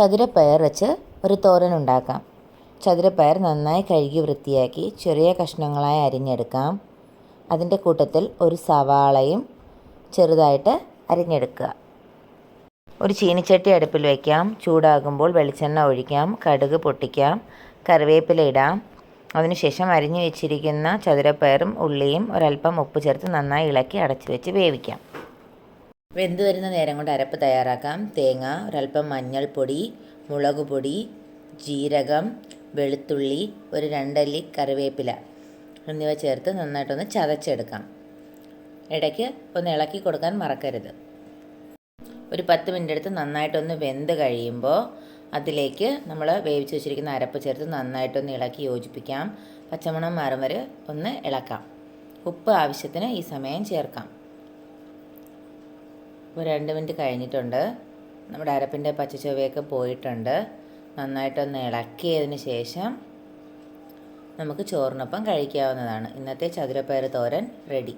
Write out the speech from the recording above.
ചതുരപ്പയർ വെച്ച് ഒരു തോരൻ ഉണ്ടാക്കാം. ചതുരപ്പയർ നന്നായി കഴുകി വൃത്തിയാക്കി ചെറിയ കഷ്ണങ്ങളായി അരിഞ്ഞെടുക്കാം. അതിന്റെ കൂട്ടത്തിൽ ഒരു സവാളയും ചെറുതായിട്ട് അരിഞ്ഞെടുക്കുക. ഒരു ചീനിച്ചട്ടി അടുപ്പിൽ വയ്ക്കാം. ചൂടാകുമ്പോൾ വെളിച്ചെണ്ണ ഒഴിക്കാം. കടുക് പൊട്ടിക്കാം. കറിവേപ്പില ഇടാം. അതിനുശേഷം അരിഞ്ഞു വെച്ചിരിക്കുന്ന ചതുരപ്പയറും ഉള്ളിയും ഒരല്പം ഉപ്പ് ചേർത്ത് നന്നായി ഇളക്കി അടച്ചു വെച്ച് വേവിക്കാം. വെന്ത് വരുന്ന നേരം കൊണ്ട് അരപ്പ് തയ്യാറാക്കാം. തേങ്ങ ഒരല്പം മഞ്ഞൾപ്പൊടി മുളക് പൊടി ജീരകം വെളുത്തുള്ളി ഒരു രണ്ടല്ലി കറിവേപ്പില എന്നിവ ചേർത്ത് നന്നായിട്ടൊന്ന് ചതച്ചെടുക്കാം. ഇടയ്ക്ക് ഒന്ന് ഇളക്കി കൊടുക്കാൻ മറക്കരുത്. ഒരു പത്ത് മിനിറ്റ് എടുത്ത് നന്നായിട്ടൊന്ന് വെന്ത് കഴിയുമ്പോൾ അതിലേക്ക് നമ്മൾ വേവിച്ച് വെച്ചിരിക്കുന്ന അരപ്പ് ചേർത്ത് നന്നായിട്ടൊന്ന് ഇളക്കി യോജിപ്പിക്കാം. പച്ചമണം മാറും വരെ ഒന്ന് ഇളക്കാം. ഉപ്പ് ആവശ്യത്തിന് ഈ സമയം ചേർക്കാം. ഇപ്പോൾ രണ്ട് മിനിറ്റ് കഴിഞ്ഞിട്ടുണ്ട്. നമ്മുടെ അരപ്പിന്റെ പച്ചച്ചുവയൊക്കെ പോയിട്ടുണ്ട്. നന്നായിട്ടൊന്ന് ഇളക്കിയതിന് ശേഷം നമുക്ക് ചോറിനൊപ്പം കഴിക്കാവുന്നതാണ്. ഇന്നത്തെ ചതുരപ്പയർ തോരൻ റെഡി.